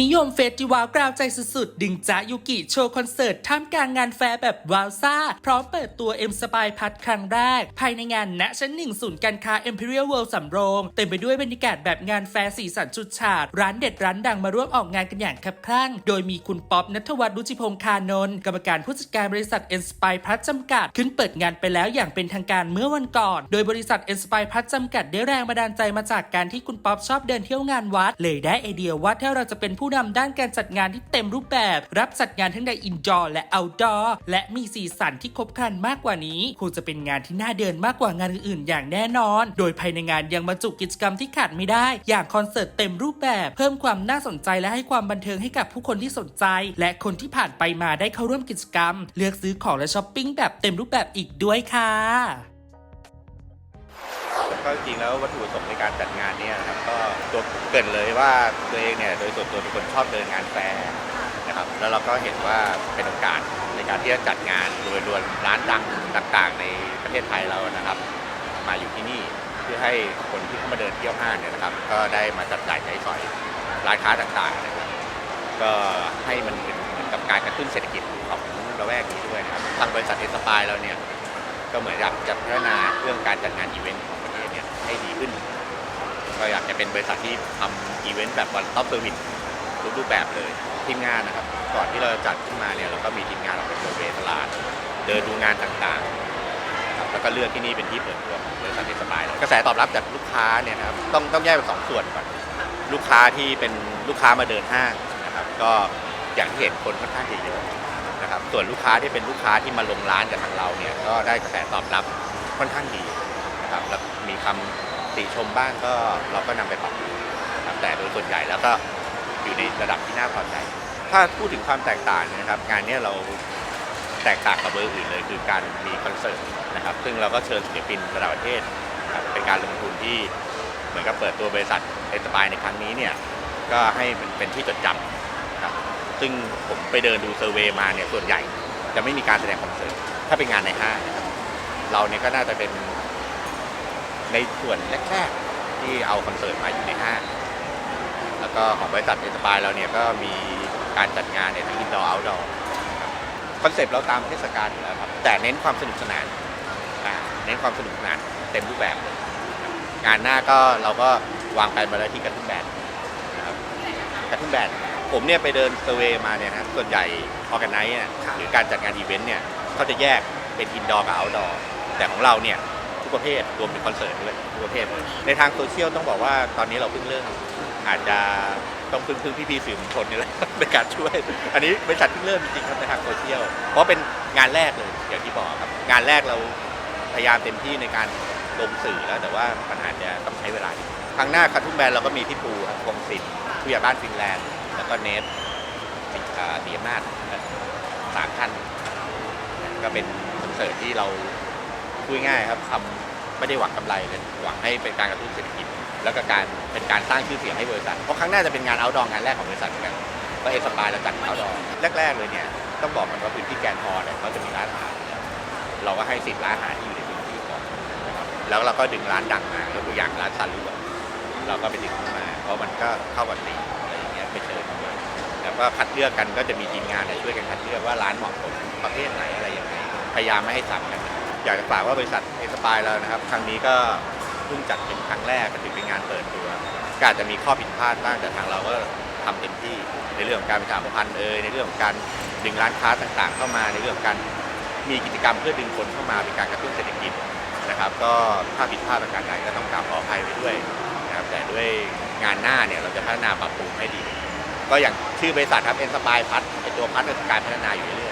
นิยมเฟสติวัลกราวใจสุดๆ ดึงจ้ายุกิโชว์คอนเสิร์ต ท่ามกลางงานแฟร์แบบวาวซ่า พร้อมเปิดตัวเอ็มสปายพัทครั้งแรก ภายในงานณชั้นหนึ่งศูนย์การค้า Imperial World สำโรง เต็มไปด้วยบรรยากาศแบบงานแฟร์สีสันจุดฉาด ร้านเด็ดร้านดังมาร่วมออกงานกันอย่างคับคั่ง โดยมีคุณป๊อปนัทวัฒน์รุจิพงษ์คานนท์กรรมการผู้จัดการบริษัทเอ็นสปายพัทจำกัด ขึ้นเปิดงานไปแล้วอย่างเป็นทางการเมื่อวันก่อน โดยบริษัทเอ็นสปายพัทจำกัดได้แรงบันดาลใจมาจากการที่คุณป๊อปชอบเดินเที่ยวงานวัด เลยได้ไอเดียว่าถ้าเราจะเป็นผู้นำด้านการจัดงานที่เต็มรูปแบบ รับจัดงานทั้งในอินดอร์และเอาดอร์และมีสีสันที่ครบครันมากกว่านี้คงจะเป็นงานที่น่าเดินมากกว่างานอื่นๆ อย่างแน่นอน โดยภายในงานยังบรรจุกิจกรรมที่ขาดไม่ได้ อย่างคอนเสิร์ตเต็มรูปแบบ เพิ่มความน่าสนใจและให้ความบันเทิงให้กับผู้คนที่สนใจ และคนที่ผ่านไปมาได้เข้าร่วมกิจกรรม เลือกซื้อของและช้อปปิ้งแบบเต็มรูปแบบอีกด้วยค่ะก็จริงแล้ววัตถุประสงค์ในการจัดงานเนี้นะครับก็ ตัวเกินเลยว่าตัวเองเนี่ยโดยส่วนตัวเป็นคนชอบเดินงานแฟร์นะครับแล้วเราก็เห็นว่าเป็นโอกาสในการที่จะจัดงานโดยรวมร้านดังต่างๆ ในประเทศไทยเรานะครับ มาอยู่ที่นี่เพื่อให้คนที่เข้ามาเดินเที่ยวห้างเนี่ยนะครับ ก็ได้มาจับจ่ายใช้สอยร้านค้าต่างๆนะครับก็ให้มันเป็นเหมือนกับการกระตุ้นเศรษฐกิจของระแวกนี้ด้วยนะครับทางบริษัทเอสปายเราเนี่ยก็เหมือนอยากจะพัฒนาเรื่องการจัดงานอีเวนต์ของประเทศเนี่ยให้ดีขึ้น ก็อยากจะเป็นบริษัทที่ทำอีเวนต์แบบวันท็อปเซอร์วิสทุกรูปแบบเลยทีมงานนะครับ ก่อนที่เราจะจัดขึ้นมาเนี่ยเราก็มีทีมงานเราไปเซอร์เวย์ตลาด เดินดูงานต่างๆครับแล้วก็เลือกที่นี่เป็นที่เปิดตัวของบริษัทที่สบายเรากระแสตอบรับจากลูกค้าเนี่ยนะครับต้องต้องแยกเป็นสองส่วนก่อนลูกค้าที่เป็นลูกค้ามาเดินห้างนะครับ ก็อย่างที่เห็นคนค่อนข้างจะเยอะนะครับส่วนลูกค้าที่เป็นลูกค้าที่มาลงร้านกับทางเราเนี่ยก็ได้กระแสตอบรับค่อนข้างดีนะครับแล้วมีคำ ติชมบ้างก็เราก็นำไปปรับปรุงนะครับแต่โดยส่วนใหญ่แล้วก็อยู่ในระดับที่น่าพอใจ ถ้าพูดถึงความแตกต่างนะครับ งานนี้เราแตกต่างกับเบอร์อื่นเลย คือการมีคอนเสิร์ตนะครับ ซึ่งเราก็เชิญศิลปินระดับประเทศครับเป็นการลงทุนที่เหมือนกับเปิดตัวบริษัทเอสปายในครั้งนี้เนี่ยก็ให้มันเป็นที่จดจำนะครับซึ่งผมไปเดินดูเซอร์เวย์มาเนี่ยส่วนใหญ่จะไม่มีการแสดงคอนเสิร์ตถ้าเป็นงานในห้างเราเนี่ยก็น่าจะเป็น ในส่วนแรกๆที่เอาคอนเสิร์ตมาอยู่ในห้างแล้วก็ของบริษัทเอสปายเราเนี่ยก็มีการจัดงานเนี่ยทั้งอินดอร์เอาท์ดอร์คอนเซปต์เราตามเทศกาลอยู่แล้วครับแต่เน้นความสนุกสนานเน้นความสนุกสนานเต็มรูปแบบเลยครับงานหน้าก็เราก็วางแผนมาแล้วที่กระทุ่มแบนนะครับกระทุ่มแบนผมเนี่ยไปเดินเซอร์เวย์มาเนี่ยนะส่วนใหญ่ออแกไนซ์เนี่ยหรือการจัดงานอีเวนต์เนี่ยเขาจะแยกเป็นอินดอร์กับเอาท์ดอร์แต่ของเราเนี่ย ประเภทรวมถึงคอนเสิร์ตด้วยทุกประเภทเลยในทางโซเชียลต้องบอกว่าตอนนี้เราเพิ่งเริ่มอาจจะต้องพึ่งพึ่งพี่ๆสื่อมวลชนนี่แหละ ในการช่วย อันนี้บริษัทเพิ่งเริ่มจริงๆครับในทางโซเชียลเพราะเป็นงานแรกเลยอย่างที่บอกครับ งานแรกเราพยายามเต็มที่ในการลงสื่อแล้ว แต่ว่าปัญหาจะต้องใช้เวลาครั้งหน้าคัททุ่มแบนเราก็มีพี่ปูครับพงศิษฐ์ผู้ใหญ่บ้านฟินแลนด์แล้วก็เนทอ่าเดียนาทสามท่านก็เป็นคอนเสิร์ตที่เรา พูดง่ายๆครับทำไม่ได้หวังกำไรเลยหวังให้เป็นการกระตุ้นเศรษฐกิจ แล้วก็การเป็นการสร้างชื่อเสียงให้บริษัทเพราะครั้งหน้าจะเป็นงานเอาดองงานแรกของบริษัทเหมือนกันก็เอสปายเราจัดเอาดองแรก ๆ เลยเนี่ยต้องบอกกันว่าพื้นที่แกรนด์ฮอลล์เนี่ยเขาจะมีร้านอาหารอยู่แล้วเราก็ให้สิทธิ์ร้านอาหารที่อยู่ในพื้นที่ก่อนนะครับแล้วเราก็ดึงร้านดังมายกตัวอย่างร้านซาลูอะเราก็ไปดึงเข้ามา เพราะมันก็เข้ากับตีมอะไรอย่างเงี้ยไปเชิญเข้ามาแล้วก็คัดเลือกกันก็จะมีทีมงานเนี่ยช่วยกันคัดเลือกว่าร้านเหมาะสมประเภทไหนอะไรยังไงพยายามไม่ให้ซ้ำกัน อยากจะฝากว่าบริษัทเอสปายเรานะครับ ครั้งนี้ก็เพิ่งจัดเป็นครั้งแรกก็ถือเป็นงานเปิดตัวก็อาจจะมีข้อผิดพลาดบ้างแต่ทางเราก็ทำเต็มที่ในเรื่องของการประชาสัมพันธ์เอ่ยในเรื่องของการดึงร้านค้าต่างๆ เข้ามาในเรื่องของการมีกิจกรรมเพื่อดึงคนเข้ามาเป็นการกระตุ้นเศรษฐกิจนะครับ ก็ถ้าผิดพลาดประการใดก็ต้องกราบขออภัยไปด้วยนะครับแต่ด้วยงานหน้าเนี่ยเราจะพัฒนาปรับปรุงให้ดี ก็อย่างชื่อบริษัทครับเอ็นสปายพัทไอตัวพัทเป็การพัฒนาอยู่เรื่อย